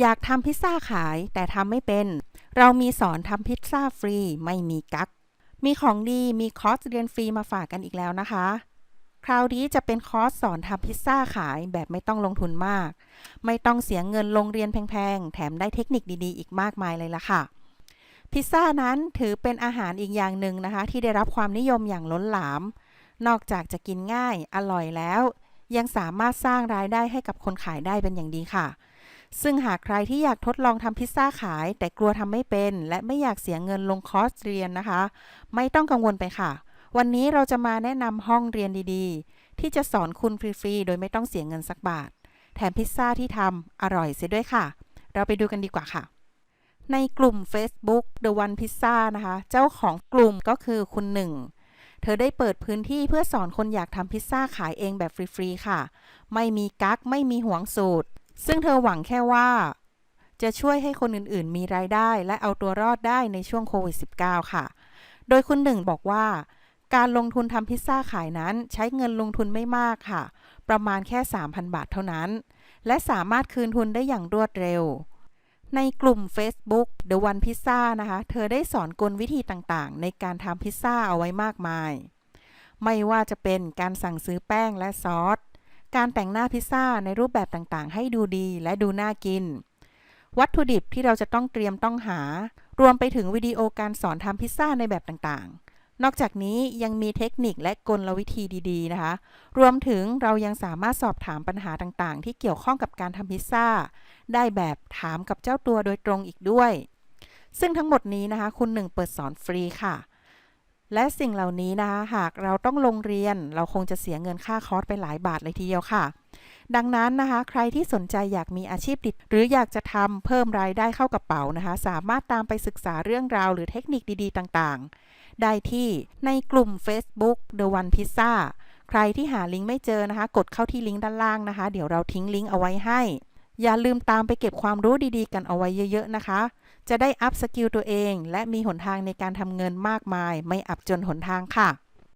อยากทำพิซซ่าขายแต่ทำไม่เป็น เรามีสอนทำพิซซ่าฟรีไม่มีกัก มีของดีมีคอร์สเรียนฟรีมาฝากกันอีกแล้วนะคะ คราวนี้จะเป็นคอร์สสอนทำพิซซ่าขายแบบไม่ต้องลงทุนมาก ไม่ต้องเสียเงินลงเรียนแพงๆ แถมได้เทคนิคดีๆ อีกมากมายเลยล่ะค่ะ พิซซ่านั้นถือเป็นอาหารอีกอย่างหนึ่งนะคะ ที่ได้รับความนิยมอย่างล้นหลาม นอกจากจะกินง่ายอร่อยแล้ว ยังสามารถสร้างรายได้ให้กับคนขายได้เป็นอย่างดีค่ะ ซึ่งหากใครที่อยากทดลองทำพิซซ่าขาย แต่กลัวทำไม่เป็น และไม่อยากเสียเงินลงคอร์สเรียนนะคะ ไม่ต้องกังวลไปค่ะ วันนี้เราจะมาแนะนำห้องเรียนดีๆ ที่จะสอนคุณฟรีๆ โดยไม่ต้องเสียเงินสักบาท แถมพิซซ่าที่ทำอร่อยเสียด้วยค่ะ เราไปดูกันดีกว่าค่ะ ในกลุ่ม Facebook The One Pizza นะคะ เจ้าของกลุ่มก็คือคุณหนึ่งเธอได้เปิดพื้นที่เพื่อสอนคนอยากทำพิซซ่าขายเองแบบฟรี ๆ ค่ะ ไม่มีกั๊ก ไม่มีห่วงสูตร ซึ่งเธอหวังแค่ว่า จะช่วยให้คนอื่นๆ มีรายได้ และเอาตัวรอดได้ในช่วงโควิด -19 ค่ะ โดยคุณหนึ่งบอกว่า การลงทุนทำพิซซ่าขายนั้นใช้เงินลงทุนไม่มากค่ะ ประมาณแค่ 3,000 บาทเท่านั้น และสามารถคืนทุนได้อย่างรวดเร็ว ในกลุ่ม Facebook The One Pizza นะคะ เธอได้สอนกลวิธีต่างๆ ในการทำพิซซ่าเอาไว้มากมาย ไม่ว่าจะเป็นการสั่งซื้อแป้งและซอส การแต่งหน้าพิซซ่าในรูปแบบต่างๆ ให้ดูดีและดูน่ากิน วัตถุดิบที่เราจะต้องเตรียมต้องหา รวมไปถึงวิดีโอการสอนทำพิซซ่าในแบบต่างๆ นอกจากนี้ยังมีเทคนิคและกลวิธีดีๆ นะคะ รวมถึงเรายังสามารถสอบถามปัญหาต่างๆ ที่เกี่ยวข้องกับการทำพิซซ่า ได้แบบถามกับเจ้าตัวโดยตรงอีกด้วย ซึ่งทั้งหมดนี้นะคะ คุณหนึ่งเปิดสอนฟรีค่ะ และสิ่งเหล่านี้นะคะหากเราต้องลงเรียนเราคงจะเสียเงินค่าคอร์สไปหลายบาทเลยทีเดียวค่ะ ดังนั้นนะคะ ใครที่สนใจอยากมีอาชีพดิบหรืออยากจะทำเพิ่มรายได้เข้ากระเป๋านะคะ สามารถตามไปศึกษาเรื่องราวหรือเทคนิคดีๆ ต่างๆ ได้ที่ในกลุ่ม Facebook The One Pizza ใครที่หาลิงก์ไม่เจอนะคะ กดเข้าที่ลิงก์ด้านล่างนะคะ เดี๋ยวเราทิ้งลิงก์เอาไว้ให้ อย่าลืมตามไปเก็บความรู้ดีๆ กันเอาไว้เยอะ ๆ นะคะ จะได้อัพสกิลตัวเอง และมีหนทางในการทำเงินมากมาย ไม่อับจนหนทางค่ะ